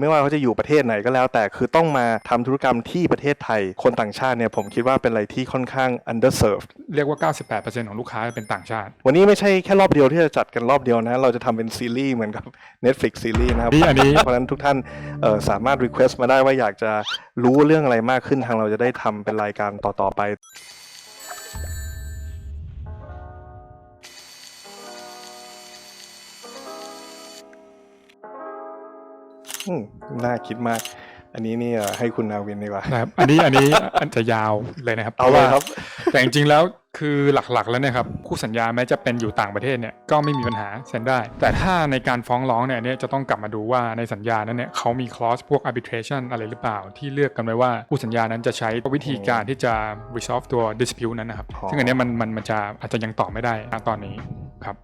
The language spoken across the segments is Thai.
ไม่ว่าเขาจะอยู่ประเทศไหนก็แล้ว แต่คือต้องมาทำธุรกรรมที่ประเทศไทย คนต่างชาติเนี่ยผมคิดว่าเป็นอะไรที่ค่อนข้าง underserved เรียกว่า 98%ของลูกค้าเป็นต่างชาติ วันนี้ไม่ใช่แค่รอบเดียวที่จะจัดกันรอบเดียวนะ เราจะทำเป็นซีรีส์เหมือนกับ Netflix ซีรีส์นะครับนี่อันนี้เพราะฉะนั้นทุกท่านเอ่อสามารถ request มาได้ว่าอยากจะรู้เรื่องอะไรมากขึ้นทางเราจะได้ทำเป็นรายการต่อๆไป น่าคิดมาก อันนี้นี่เอ่อให้คุณนาวินดีกว่านะครับ อันนี้อันนี้อันจะยาวเลยนะครับ เอาเลยพะว่ครับ แต่จริงๆแล้วคือหลักๆแล้วเนี่ยครับคู่สัญญาแม้จะเป็นอยู่ต่างประเทศเนี่ยก็ไม่มีปัญหาเซ็นได้ แต่ถ้าในการฟ้องร้องเนี่ยเนี่ยจะต้องกลับมาดูว่าในสัญญานั้นเนี่ยเขามี clause พวก arbitration อะไรหรือเปล่า ที่เลือกกันไว้ว่าคู่สัญญานั้นจะใช้วิธีการที่จะ resolve ตัว dispute นั้นนะครับอ๋อซึ่งอันเนี้ยมันมันมันจะอาจจะยังตอบไม่ได้ณตอนนี้ครับ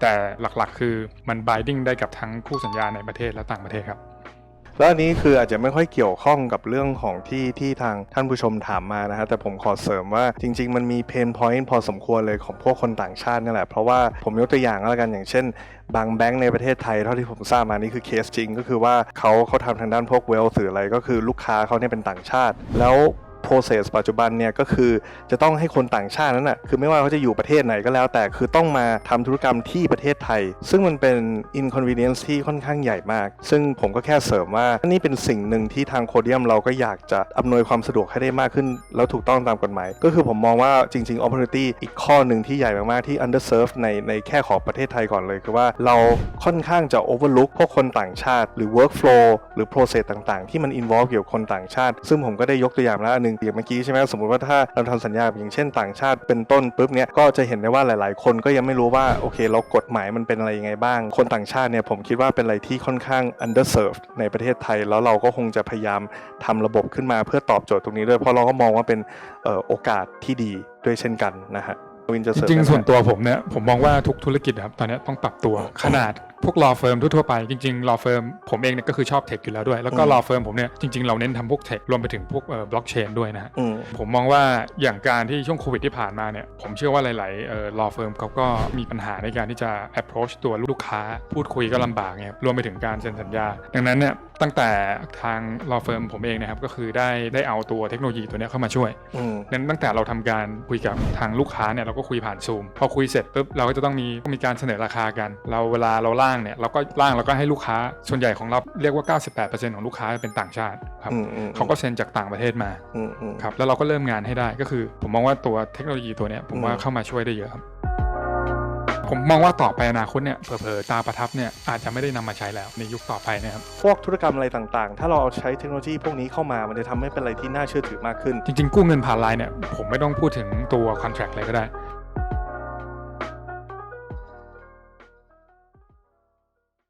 แต่หลักๆ คือมัน binding ได้กับทั้งคู่สัญญาในประเทศและต่างประเทศครับ แล้วอันนี้คืออาจจะไม่ค่อยเกี่ยวข้องกับเรื่องของที่ที่ทางท่านผู้ชมถามมานะฮะแต่ผมขอเสริมว่าจริง ๆ มันมีเพนพอยต์พอสมควรเลยของพวกคนต่างชาตินี่แหละ เพราะว่าผมยกตัวอย่างแล้วกันอย่างเช่น บางแบงก์ในประเทศไทยเท่าที่ผมทราบมานี่คือเคสจริง ก็คือว่าเขาเขาทำทางด้านพวกเวลหรืออะไรก็คือลูกค้าเขาเนี่ยเป็นต่างชาติ แล้ว process ปัจจุบันเนี่ยก็คือจะต้องให้คนต่างชาตินั้นน่ะคือไม่ว่าเขาจะอยู่ประเทศไหนก็แล้ว แต่คือต้องมาทำธุรกรรมที่ประเทศไทย ซึ่งมันเป็น inconvenience ที่ค่อนข้างใหญ่มาก ซึ่งผมก็แค่เสริมว่านี่เป็นสิ่งหนึ่งที่ทางโคเดียมเราก็อยากจะอำนวยความสะดวกให้ได้มากขึ้น แล้วถูกต้องตามกฎหมาย ก็คือผมมองว่าจริง ๆ opportunity อีกข้อหนึ่งที่ใหญ่มากๆที่ underserved ในในแค่ของประเทศไทยก่อนเลยคือว่าเราค่อนข้างจะ overlook พวกคนต่างชาติ หรือ workflow หรือ process ต่างๆ ที่มัน involve เกี่ยวกับคนต่างชาติ ซึ่งผมก็ได้ยกตัวอย่างแล้วอันนึงอย่างเมื่อกี้ใช่ไหมสมมติว่าถ้าเราทำสัญญาอย่างเช่นต่างชาติเป็นต้นปุ๊บเนี่ยก็จะเห็นได้ว่าหลาย ๆ คนก็ยังไม่รู้ว่าโอเคเรากฎหมายมันเป็นอะไรยังไงบ้าง คนต่างชาติเนี่ยผมคิดว่าเป็นอะไรที่ค่อนข้าง underserved ในประเทศไทย แล้วเราก็คงจะพยายามทำระบบขึ้นมาเพื่อตอบโจทย์ตรงนี้ด้วยเพราะเราก็มองว่าเป็นเอ่อโอกาสที่ดีด้วยเช่นกันนะฮะวินจะจเสริมริงได้ไหมๆส่วนตัวผมเนี่ยผมมองว่าทุกธุรกิจนะครับตอนเนี้ยต้องปรับตัวขนาด พวก law firm ทั่วๆไปจริงๆ law firm ผมเองเนี่ยก็คือชอบเทคอยู่แล้วด้วย แล้วก็อืม law firm ผมเนี่ยจริงๆ เราเน้นทำพวกเทครวมไปถึงพวกเอ่อบล็อกเชนด้วยนะฮะอืมผมมองว่าอย่างการที่ช่วงโควิดที่ผ่านมาเนี่ยผมเชื่อว่าหลายๆเอ่อ law firm เขาก็มีปัญหาในการที่จะ approach ตัวลูกค้าพูดคุยก็ลำบากเนี่ยรวมไปถึงการเซ็นสัญญา ดังนั้นเนี่ยตั้งแต่ทาง law firm ผมเองนะครับก็คือได้ได้เอาตัวเทคโนโลยีตัวเนี้ยเข้ามาช่วยอืมนั้นตั้งแต่เราทำการคุยกับทางลูกค้าเนี่ยเราก็คุยผ่านซูมพอคุยเสร็จปุ๊บเราก็จะต้องมีต้องมีการเสนอราคากัน เราเวลาเราล่างเนี่ยเราก็ล่างเราก็ให้ลูกค้าส่วนใหญ่ของเราเรียกว่า 98%ของลูกค้าเป็นต่างชาติครับอืมอืมเขาก็เซ็นจากต่างประเทศมาอืมอืมครับแล้วเราก็เริ่มงานให้ได้ก็คือ ผมมองว่าตัวเทคโนโลยีตัวเนี้ยผมว่าอืมเข้ามาช่วยได้เยอะครับผมมองว่าต่อไปอนาคตเนี่ยเผลอๆตาประทับเนี่ยอาจจะไม่ได้นำมาใช้แล้วในยุคต่อไปเนะครับพวกธุรกรรมอะไรต่างๆ ถ้าเราเอาใช้เทคโนโลยีพวกนี้เข้ามามันจะทำให้เป็นอะไรที่น่าเชื่อถือมากขึ้น จริงๆ กู้เงินผ่านไลน์เนี่ยผมไม่ต้องพูดถึงตัว contract เลยก็ได้